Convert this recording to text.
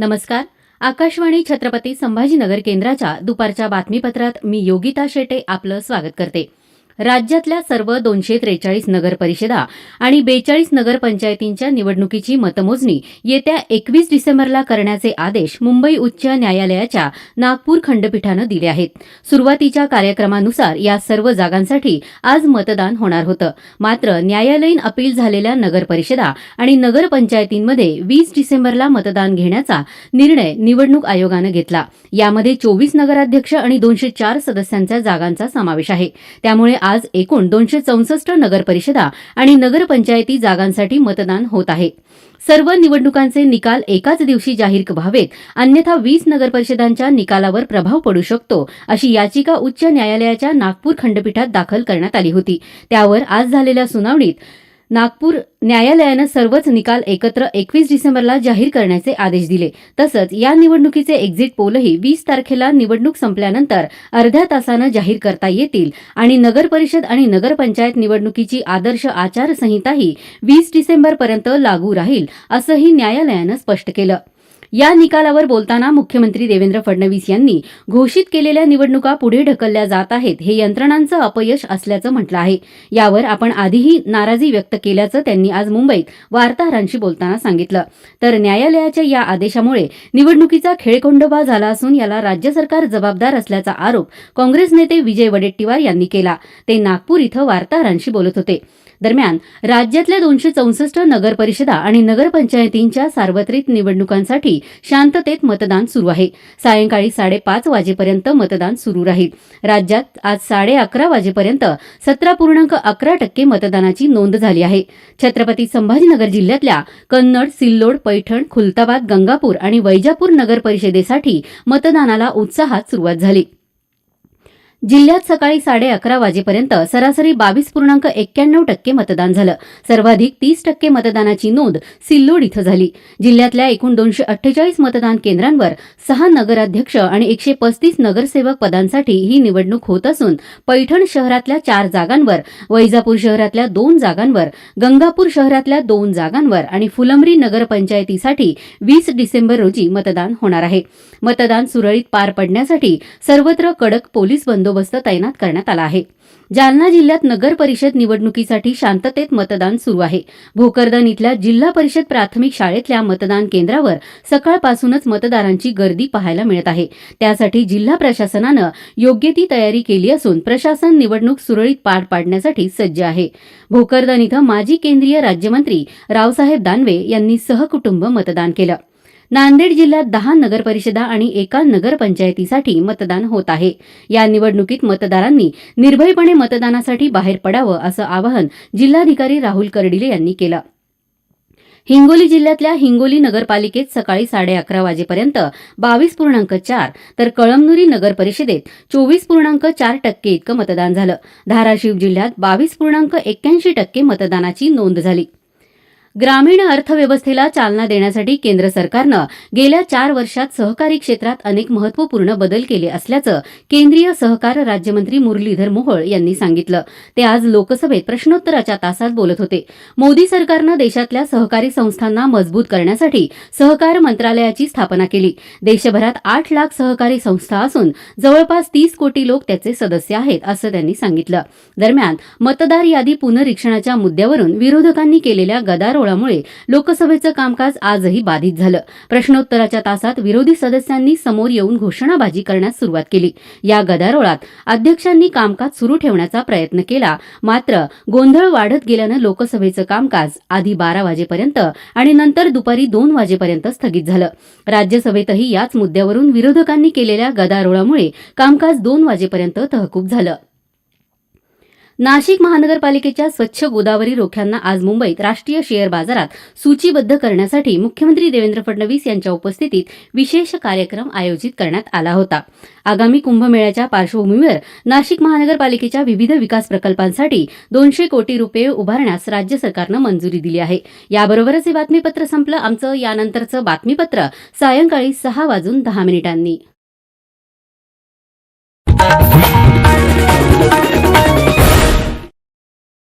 नमस्कार. आकाशवाणी छत्रपती संभाजीनगर केंद्राच्या दुपारच्या बातमीपत्रात मी योगिता शेटे आपलं स्वागत करते. राज्यातल्या सर्व दोनशे त्रेचाळीस नगरपरिषदा आणि बेचाळीस नगरपंचायतींच्या निवडणुकीची मतमोजणी येत्या एकवीस डिसेंबरला करण्याचे आदेश मुंबई उच्च न्यायालयाच्या नागपूर खंडपीठानं दिले आहेत. सुरुवातीच्या कार्यक्रमानुसार या सर्व जागांसाठी आज मतदान होणार होतं. मात्र न्यायालयीन अपील झालेल्या नगरपरिषदा आणि नगरपंचायतींमध्ये वीस डिसेंबरला मतदान घेण्याचा निर्णय निवडणूक आयोगानं घेतला. यामध्ये चोवीस नगराध्यक्ष आणि दोनशे चार सदस्यांच्या जागांचा समावेश आहे. त्यामुळे आज एकूण दोनशे चौसष्ट नगरपरिषदा आणि नगरपंचायती जागांसाठी मतदान होत आहे. सर्व निवडणुकांचे निकाल एकाच दिवशी जाहीर व्हावेत. अन्यथा वीस नगरपरिषदांच्या निकालावर प्रभाव पडू शकतो अशी याचिका उच्च न्यायालयाच्या नागपूर खंडपीठात दाखल करण्यात आली होती. त्यावर आज झालेल्या सुनावणीत नागपूर न्यायालयानं सर्वच निकाल एकत्र एकवीस डिसेंबरला जाहीर करण्याचे आदेश दिले. तसंच या निवडणुकीचे एक्झिट पोलही वीस तारखेला निवडणूक संपल्यानंतर अर्ध्या तासानं जाहीर करता येतील आणि नगरपरिषद आणि नगरपंचायत निवडणुकीची आदर्श आचारसंहिताही वीस डिसेंबरपर्यंत लागू राहील असंही न्यायालयानं स्पष्ट केलं. या निकालावर बोलताना मुख्यमंत्री देवेंद्र फडणवीस यांनी घोषित केलेल्या निवडणुका पुढे ढकलल्या जात आहेत हे यंत्रणांचं अपयश असल्याचं म्हटलं आहे. यावर आपण आधीही नाराजी व्यक्त केल्याचं त्यांनी आज मुंबईत वार्ताहरांशी बोलताना सांगितलं. तर न्यायालयाच्या या आदेशामुळे निवडणुकीचा खेळकोंडोबा झाला असून याला राज्य सरकार जबाबदार असल्याचा आरोप काँग्रेस नेते विजय वडेट्टीवार यांनी केला. ते नागपूर इथं वार्ताहरांशी बोलत होते. दरम्यान राज्यातल्या दोनशे चौसष्ट नगरपरिषदा आणि नगरपंचायतींच्या सार्वत्रिक निवडणुकांसाठी शांततेत मतदान सुरू आहे. सायंकाळी साडेपाच वाजेपर्यंत मतदान सुरू राहील. राज्यात आज साडे अकरा वाजेपर्यंत सतरा पूर्णांक अकरा टक्के मतदानाची नोंद झाली आहे. छत्रपती संभाजीनगर जिल्ह्यातल्या कन्नड सिल्लोड पैठण खुलताबाद गंगापूर आणि वैजापूर नगर परिषदेसाठी मतदानाला उत्साहात सुरुवात झाली. जिल्ह्यात सकाळी साडे अकरा वाजेपर्यंत सरासरी बावीस पूर्णांक एक्क्याण्णव टक्के मतदान झालं. सर्वाधिक तीस टक्के मतदानाची नोंद सिल्लोड इथं झाली. जिल्ह्यातल्या एकूण दोनशे अठ्ठेचाळीस मतदान केंद्रांवर सहा नगराध्यक्ष आणि एकशे पस्तीस नगरसेवक पदांसाठी ही निवडणूक होत असून पैठण शहरातल्या चार जागांवर वैजापूर शहरातल्या दोन जागांवर गंगापूर शहरातल्या दोन जागांवर आणि फुलंब्री नगरपंचायतीसाठी वीस डिसेंबर रोजी मतदान होणार आहे. मतदान सुरळीत पार पडण्यासाठी सर्वत्र कडक पोलीस बंदोबस्त तैनात करण्यात आला आहे. जालना जिल्ह्यात नगर परिषद निवडणुकीसाठी शांततेत मतदान सुरू आहे. भोकरदन इथल्या जिल्हा परिषद प्राथमिक शाळेतल्या मतदान केंद्रावर सकाळपासूनच मतदारांची गर्दी पाहायला मिळत आहे. त्यासाठी जिल्हा प्रशासनानं योग्य ती तयारी केली असून प्रशासन निवडणूक सुरळीत पार पाडण्यासाठी सज्ज आहे. भोकरदन इथं माजी केंद्रीय राज्यमंत्री रावसाहेब दानवे यांनी सहकुटुंब मतदान केलं. नांदेड जिल्ह्यात दहा नगरपरिषदा आणि एका नगरपंचायतीसाठी मतदान होत आहे. या निवडणुकीत मतदारांनी निर्भयपणे मतदानासाठी बाहेर पडावं असं आवाहन जिल्हाधिकारी राहुल कर्डिले यांनी केलं. हिंगोली जिल्ह्यातल्या हिंगोली नगरपालिकेत सकाळी साडे अकरा वाजेपर्यंत बावीस पूर्णांक चार तर कळमनुरी नगर परिषदेत चोवीस पूर्णांक चार टक्के इतकं मतदान झालं. धाराशिव जिल्ह्यात बावीस पूर्णांक एक्क्याऐंशी टक्के मतदानाची नोंद झाली. ग्रामीण अर्थव्यवस्थेला चालना देण्यासाठी केंद्र सरकारनं गेल्या चार वर्षात सहकारी क्षेत्रात अनेक महत्त्वपूर्ण बदल केले असल्याचं केंद्रीय सहकार राज्यमंत्री मुरलीधर मोहोळ यांनी सांगितलं. ते आज लोकसभेत प्रश्नोत्तराच्या तासात बोलत होते. मोदी सरकारनं देशातल्या सहकारी संस्थांना मजबूत करण्यासाठी सहकार मंत्रालयाची स्थापना केली. देशभरात आठ लाख सहकारी संस्था असून जवळपास तीस कोटी लोक त्याचे सदस्य आहेत असं त्यांनी सांगितलं. दरम्यान मतदार यादी पुनरीक्षणाच्या मुद्द्यावरून विरोधकांनी केलेल्या गदारोळामुळे लोकसभेचं कामकाज आजही बाधित झालं. प्रश्नोत्तराच्या तासात विरोधी सदस्यांनी समोर येऊन घोषणाबाजी करण्यास सुरुवात केली. या गदारोळात अध्यक्षांनी कामकाज सुरू ठेवण्याचा प्रयत्न केला. मात्र गोंधळ वाढत गेल्यानं लोकसभेचं कामकाज आधी बारा वाजेपर्यंत आणि नंतर दुपारी दोन वाजेपर्यंत स्थगित झालं. राज्यसभेतही याच मुद्द्यावरून विरोधकांनी केलेल्या गदारोळामुळे कामकाज दोन वाजेपर्यंत तहकूब झालं. नाशिक महानगरपालिकेच्या स्वच्छ गोदावरी रोख्यांना आज मुंबईत राष्ट्रीय शेअर बाजारात सूचीबद्ध करण्यासाठी मुख्यमंत्री देवेंद्र फडणवीस यांच्या उपस्थितीत विशेष कार्यक्रम आयोजित करण्यात आला होता. आगामी कुंभमेळ्याच्या पार्श्वभूमीवर नाशिक महानगरपालिकेच्या विविध विकास प्रकल्पांसाठी दोनशे कोटी रुपये उभारण्यास राज्य सरकारनं मंजुरी दिली आहे. याबरोबरच हे बातमीपत्र संपलं. आमचं यानंतरचं बातमीपत्र सायंकाळी सहा वाजून दहा मिनिटांनी.